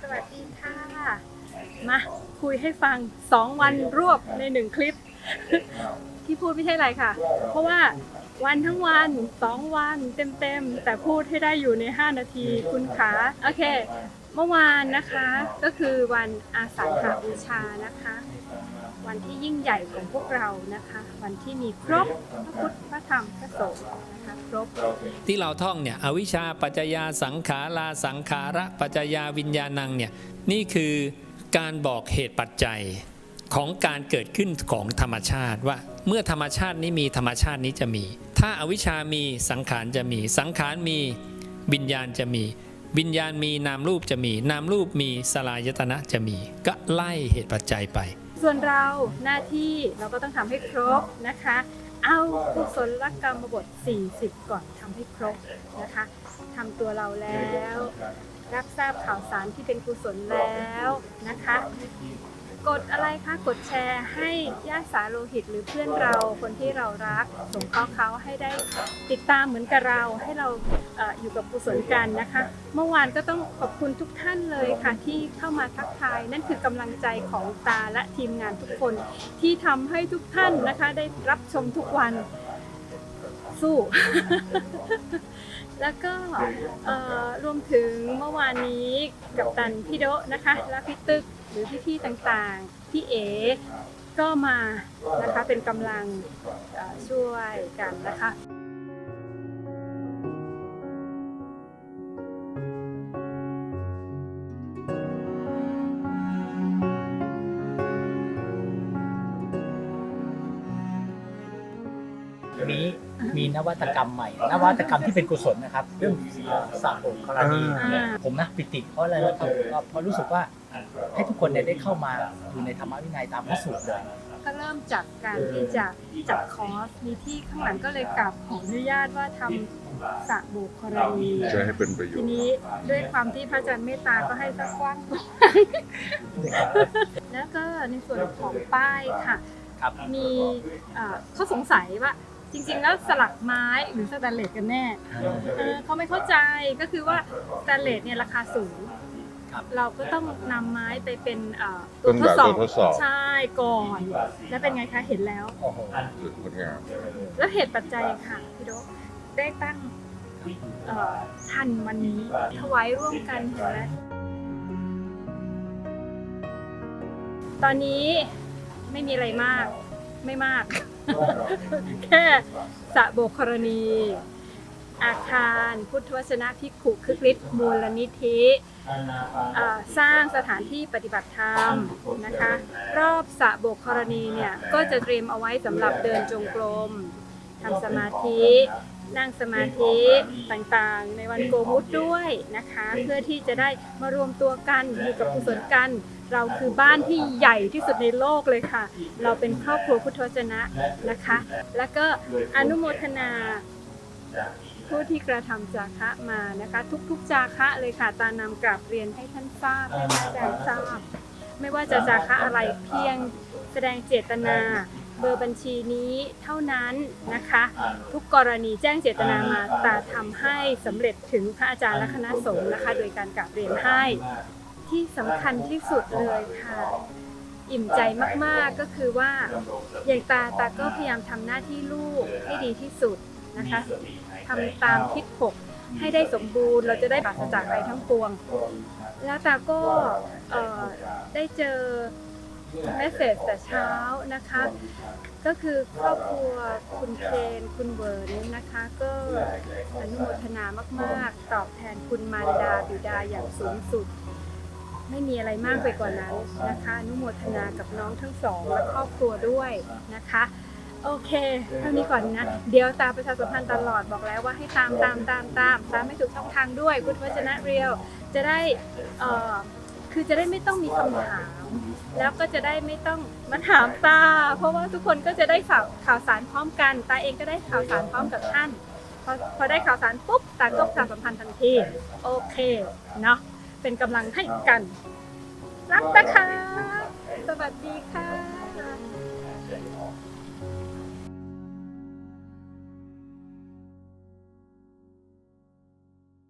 สวัสดีค่ะ มาคุยให้ฟังสองวันรวบในหนึ่งคลิป ที่พูดไม่ใช่อะไรค่ะ เพราะว่าวันทั้งวันสองวันเต็มๆ แต่พูดให้ได้อยู่ใน 5 นาทีคุณขา โอเค เมื่อวานนะคะก็คือวันอาสาฬหบูชานะคะ วันที่ยิ่งใหญ่ของพวกเรานะคะ วันที่มีครบพระพุทธพระธรรมพระสงฆ์นะคะครบที่เราท่องเนี่ยอวิชชาปัจจยาสังขาราสังขาระปัจจยาวิญญาณังเนี่ยนี่คือการบอกเหตุปัจจัยของการเกิดขึ้นของธรรมชาติว่าเมื่อธรรมชาตินี้มีธรรมชาตินี้จะมี ถ้าอาวิชามีสังขารจะมี สังขารมีวิญญาณจะมี วิญญาณมีนามรูปจะมี นามรูปมีสลายตนะจะมี ก็ไล่เหตุปัจจัยไป ส่วนเราหน้าที่เราก็ต้องทำให้ครบนะคะ เอากุศลกรรมบท 40 ก่อนทำให้ครบนะคะทำตัวเราแล้ว รับทราบข่าวสารที่เป็นกุศลแล้วนะคะ กดอะไรคะ กดแชร์ให้ญาติสาโลหิตหรือเพื่อนเราคนที่เรารักสงเคราะห์เขาให้ได้ติดตามเหมือนกับเราให้เราเอออยู่กับกุศลกันนะคะ เมื่อวานก็ต้องขอบคุณทุกท่านเลยค่ะ ที่เข้ามาทักทาย นั่นคือกำลังใจของตาและทีมงานทุกคน ที่ทำให้ทุกท่านนะคะได้รับชมทุกวัน สู้ แล้วก็รวมถึงเมื่อวานนี้กับตันพี่โดะนะคะและพี่ตึกหรือพี่ๆต่างๆพี่เอก็มานะคะเป็นกำลังช่วยกันนะคะ นี้มีนวัตกรรมใหม่ นวัตกรรมที่เป็นกุศลนะครับ เรื่องสาบกกรณีอ่าผมนะปิติเพราะอะไรแล้วครับเพราะรู้สึกว่าให้ทุกคนเนี่ยได้เข้ามาอยู่ในธรรมวินัยตามพระสูตรเลย ก็เริ่มจากการที่จะจัดคอร์สมีที่ข้างหลังก็เลยกลับขออนุญาตว่าทำสระบุครณีจะให้เป็นประโยทีชน์นี้ด้วยความที่พระอาจารย์เมตตาก็ให้สักกว้างแล้วก็ในส่วนของป้ายค่ะครับมีเอ่อเขาสงสัยว่า จริงๆแล้วสลักไม้หรือสแตนเลสกันแน่เออเขาไม่เข้าใจก็คือว่าสแตนเลสเนี่ยราคาสูงครับเราก็ต้องนำไม้ไปเป็นเอ่อต้นแบบตัวทดสอบ ใช่ก่อน แล้วเป็นไงคะเห็นแล้วโอ้โหงดงามแล้วเหตุปัจจัยค่ะพี่โดได้ตั้งเอ่อทันวันนี้ถวายร่วมกันเห็นไหมตอนนี้ไม่มีอะไรมากไม่มาก แค่สะโบกรณี อาคารพุทธวจนะพิกขุคึกฤทธิ์มูลนิธิ สร้างสถานที่ปฏิบัติธรรมนะคะ รอบสะโบกรณีเนี่ย ก็จะเตรียมเอาไว้สำหรับเดินจงกรม ทำสมาธินั่งสมาธิต่างๆ ในวันโกมุตด้วยนะคะ เพื่อที่จะได้มารวมตัวกันอยู่กับกุศลกัน เราคือบ้านที่ใหญ่ที่สุดในโลกเลยค่ะ เราเป็นครอบครัวพุทธวจนะนะคะ แล้วก็อนุโมทนาผู้ที่กระทำจาคะมานะคะ ทุกๆจาคะเลยค่ะตานำกราบเรียนให้ท่านทราบให้พระอาจารย์ทราบ ไม่ว่าจะจาคะอะไรเพียงแสดงเจตนา เบอร์บัญชีนี้เท่านั้นนะคะ ทุกกรณีแจ้งเจตนามาตาทำให้สำเร็จถึงพระอาจารย์และคณะสงฆ์นะคะ โดยการกราบเรียนให้ที่สำคัญที่สุดเลยค่ะ อิ่มใจมากๆก็คือว่าอย่างตาตาก็พยายามทำหน้าที่ลูกให้ดีที่สุดนะคะทำตามทิศหกให้ได้สมบูรณ์เราจะได้ปราศจากอะไรทั้งปวง แล้วตาก็เอ่อได้เจอ เมสเซจแต่เช้านะคะ ก็คือครอบครัวคุณเคนคุณเวิร์นนะคะ ก็อนุโมทนามากๆ ตอบแทนคุณมารดาบิดาอย่างสูงสุด ไม่มีอะไรมากไปกว่านั้นนะคะอนุโมทนากับน้องทั้งสองและครอบครัวด้วยนะคะโอเคเท่านี้ก่อนนะ เดี๋ยวตามประชาสัมพันธ์ตลอดบอกแล้วว่าให้ตามตามตามตามตามไม่ถูกช่องทางด้วยพุทธวจนะเรียว จะได้คือจะได้ไม่ต้องมีคำถาม แล้วก็จะได้ไม่ต้องมาถามตา เพราะว่าทุกคนก็จะได้ข่าวข่าวสารพร้อมกัน ตาเองก็ได้ข่าวสารพร้อมกับท่าน พอพอได้ข่าวสารปุ๊บตาก็ประชาสัมพันธ์ทันทีโอเคเนาะเป็นกำลังให้กันรักนะคะสวัสดีค่ะ